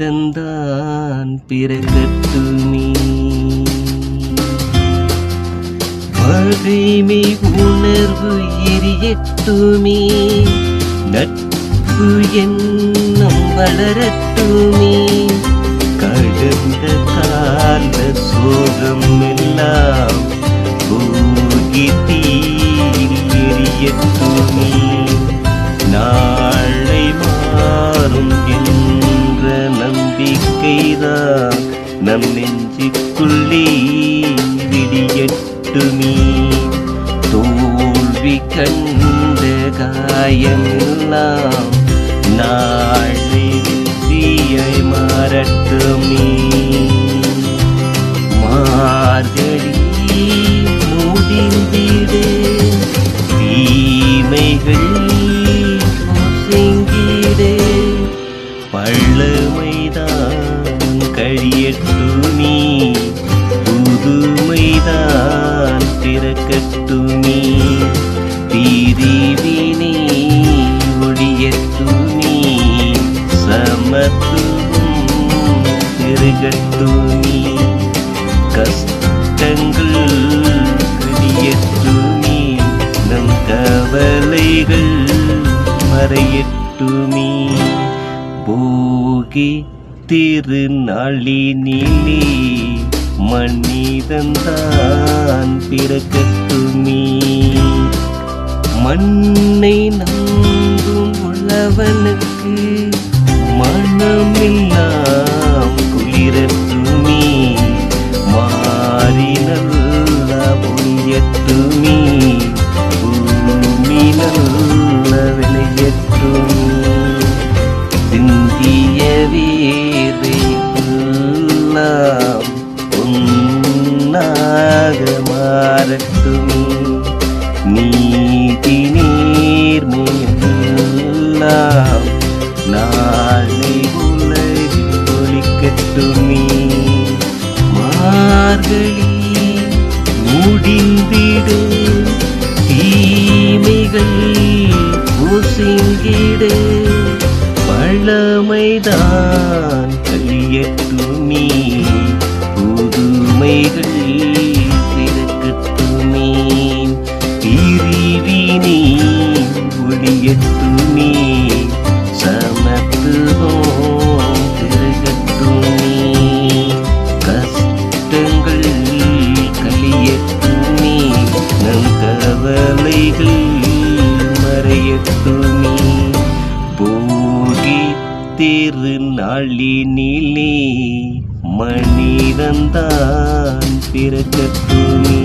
மனிதந்தான் பிறகட்டுமே பகைமை உணர்வு எரியட்டுமே நட்பு எண்ணம் வளரட்டுமே கடந்த கால சோகம் எல்லாம் நம் நெஞ்சுக்குள்ளே விடியட்டுமே தோல்வி கண்ட காயமெல்லாம் நாளை வெற்றியாய் மாறட்டுமே மார்கழி முடிந்திடு. தீமைகள் செங்கிடு பள்ளமைதான் கழியட்டுமே புதுமைதான் பிறக்கட்டுமே பிரிவினை ஒழியட்டுமே சமத்துவம் பெருகட்டுமே கஷ்டங்கள் கழியட்டுமே நம் கவலைகள் மறையட்டுமே போகி திருநாளினிலே மன்னிதந்தான் பிறக்கட்டுமே. மண்ணை நம்பும் உள்ளவனுக்கு மனமில்லா மாறட்டுமே நீதி நேர்மையெல்லாம் நாளை உலகில் ஒழிக்கட்டுமே மார்கழி முடிந்திடு தீமைகள் பூசிங்கிடு பழமைதான் கழியட்டுமே திருநாளினிலே மனிதந்தான் பிறக்கட்டுமே